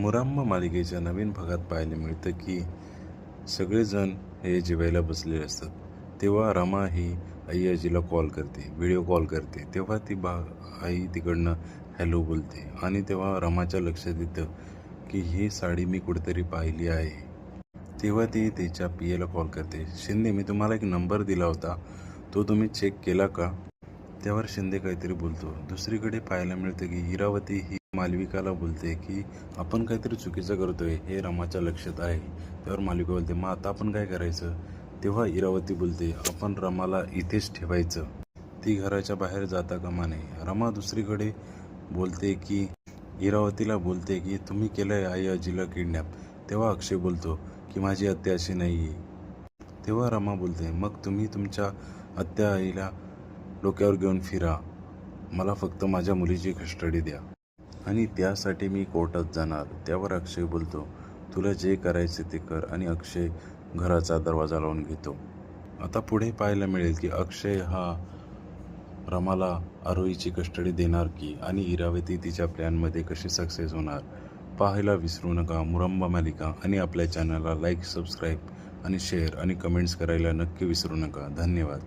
मुराम्मा मालिकेच्या नवीन भागात पाहायला मिळतं की सगळेजण हे जेवायला बसलेले असतात. तेव्हा रमा ही आई आजीला कॉल करते व्हिडिओ कॉल करते. तेव्हा ती बा आई तिकडनं हॅलो बोलते. आणि तेव्हा रमाच्या लक्षात येतं की ही साडी मी कुठेतरी पाहिली आहे. तेव्हा ती तिच्या एला कॉल करते. शिंदे मी तुम्हाला एक नंबर दिला होता. तो तुम्ही चेक केला का? त्यावर शिंदे काहीतरी बोलतो. दुसरीकडे पाहायला मिळतं की हिरावती ही मालविकाला बोलते की आपण काहीतरी चुकीचं करतोय हे रमाच्या लक्षात आहे. त्यावर मालविका बोलते मग आता आपण काय करायचं? तेव्हा इरावती बोलते आपण रमाला इथेच ठेवायचं. ती घराच्या बाहेर जाता कामा नये. रमा दुसरीकडे बोलते की इरावतीला बोलते की तुम्ही केलंय आई आजीला किडनॅप. तेव्हा अक्षय बोलतो की माझी आत्या अशी नाही आहे तेव्हा रमा बोलते मग तुम्ही तुमच्या आत्या आईला डोक्यावर घेऊन फिरा. मला फक्त माझ्या मुलीची कस्टडी द्या. आणि त्यासाठी मी कोर्टात जाणार. त्यावर अक्षय बोलतो तुला जे करायचे ते कर आणि अक्षय घराचा दरवाजा लावून घेतो. आता पुढे पाहायला मिळेल की अक्षय हा रमाला आरोहीची कस्टडी देणार की आणि इरावती तिच्या प्लॅनमध्ये कशी सक्सेस होणार? पाहायला विसरू नका मुरंबा मालिका आणि आपल्या चॅनलला लाईक सबस्क्राईब आणि शेअर आणि कमेंट्स करायला नक्की विसरू नका. धन्यवाद.